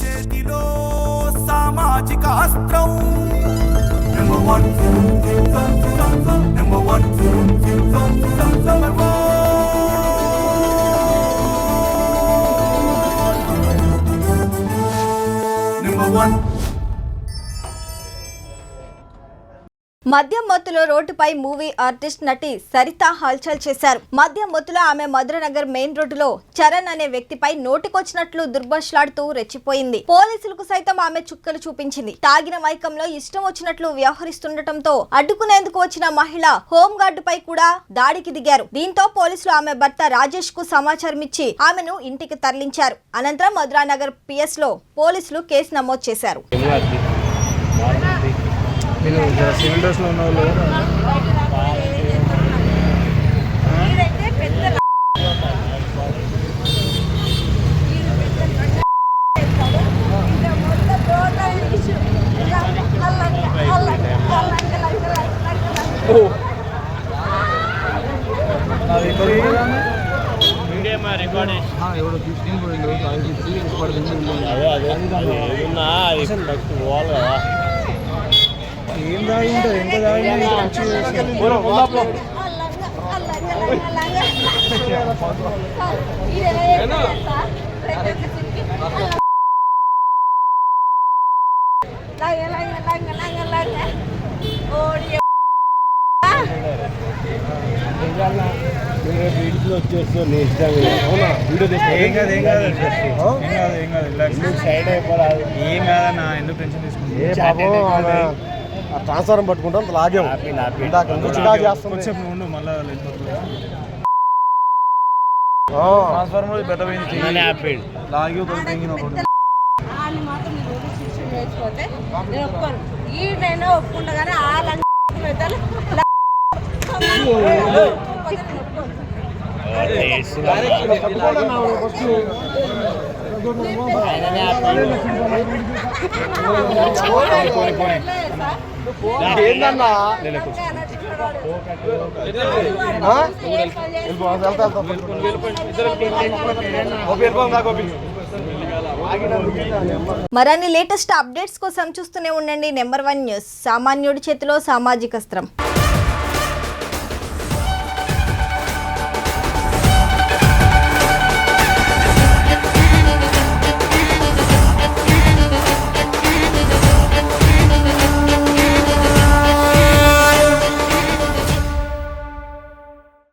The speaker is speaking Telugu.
చేతిలో సామాజిక అస్త్రం. Number one number one number మద్యం మత్తులో రోడ్డుపై మూవీ ఆర్టిస్ట్ నటి సరిత హల్చల్ చేశారు. మద్యం మత్తులో ఆమె మధురనగర్ మెయిన్ రోడ్డులో చరణ్ అనే వ్యక్తిపై నోటికొచ్చినట్లు దుర్భాషలాడుతూ రెచ్చిపోయింది. పోలీసులకు సైతం ఆమె చుక్కలు చూపించింది. తాగిన మైకంలో ఇష్టం వచ్చినట్లు వ్యవహరిస్తుండటంతో అడ్డుకునేందుకు వచ్చిన మహిళ హోంగార్డుపై కూడా దాడికి దిగారు. దీంతో పోలీసులు ఆమె భర్త రాజేష్కు సమాచారం ఇచ్చి ఆమెను ఇంటికి తరలించారు. అనంతరం మధురానగర్ పిఎస్లో పోలీసులు కేసు నమోదు చేశారు. నేను సివిల్ డ్రెస్లో ఉన్న వాళ్ళు పోయింది? ఎవడో తీసుకుని అది ఏం దాగి ఉంటుంది ఎంత దాగి ఏం కాదు ఏం కాదు ఏం కాదు ఏం కాదు రిలాక్స్ ఏం కాదన్నా ఎందుకు టెన్షన్ తీసుకుంటున్నా ట్రాన్స్ఫారం పట్టుకుంటాం లాగాము. ఇందాక చేస్తుంది. ట్రాన్స్ఫార్మర్ లాగి తెంగిన ఒకటి మాత్రం శిక్షణ నేను ఒప్పుకోను. ఒప్పుకుంటా కానీ ఆ లంచ్ ఏందన్నా? లేటెస్ట్ అప్డేట్స్ కోసం చూస్తూనే ఉండండి నెంబర్ వన్ న్యూస్. సామాన్యుడి చేతిలో సామాజిక స్త్రం.